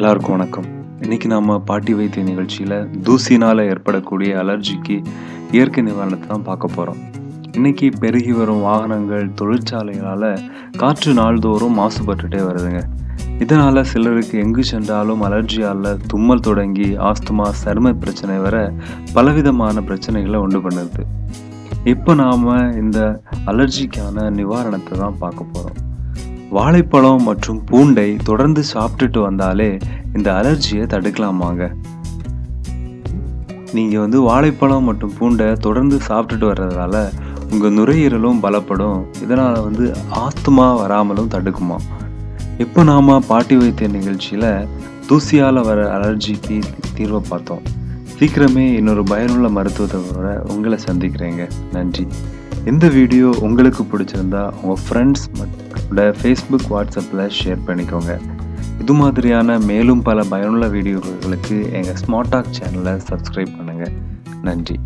எல்லாருக்கும் வணக்கம். இன்னைக்கு நாம் பாட்டி வைத்திய நிகழ்ச்சியில் தூசினால் ஏற்படக்கூடிய அலர்ஜிக்கு இயற்கை நிவாரணத்தை தான் பார்க்க போகிறோம் இன்னைக்கு பெருகி வரும் வாகனங்கள் தொழிற்சாலைகளால் காற்று நாள்தோறும் மாசுபட்டுட்டே வருதுங்க. இதனால் சிலருக்கு எங்கு சென்றாலும் அலர்ஜியால் தும்மல் தொடங்கி ஆஸ்துமா சரும பிரச்சனை வர பலவிதமான பிரச்சனைகளை உண்டு பண்ணுது. இப்போ நாம் இந்த அலர்ஜிக்கான நிவாரணத்தை தான் பார்க்க போகிறோம் வாழைப்பழம் மற்றும் பூண்டை தொடர்ந்து சாப்பிட்டுட்டு வந்தாலே இந்த அலர்ஜியை தடுக்கலாமாங்க. நீங்கள் வந்து வாழைப்பழம் மற்றும் பூண்டை தொடர்ந்து சாப்பிட்டுட்டு வர்றதால உங்கள் நுரையீரலும் பலப்படும். இதனால் வந்து ஆஸ்துமா வராமலும் தடுக்குமா? இப்போ நாம் பாட்டி வைத்திய நிகழ்ச்சியில் தூசியால் வர அலர்ஜிக்கு தீர்வை பார்த்தோம். சீக்கிரமே இன்னொரு பயனுள்ள மருத்துவத்தோட உங்களை சந்திக்கிறேங்க. நன்றி. இந்த வீடியோ உங்களுக்கு பிடிச்சிருந்தா உங்கள் ஃப்ரெண்ட்ஸ் உங்களோட ஃபேஸ்புக் வாட்ஸ்அப்பில் ஷேர் பண்ணிக்கோங்க. இது மாதிரியான மேலும் பல பயனுள்ள வீடியோகளுக்கு எங்கள் ஸ்மார்ட் டாக் சேனலை சப்ஸ்கிரைப் பண்ணுங்கள் நன்றி.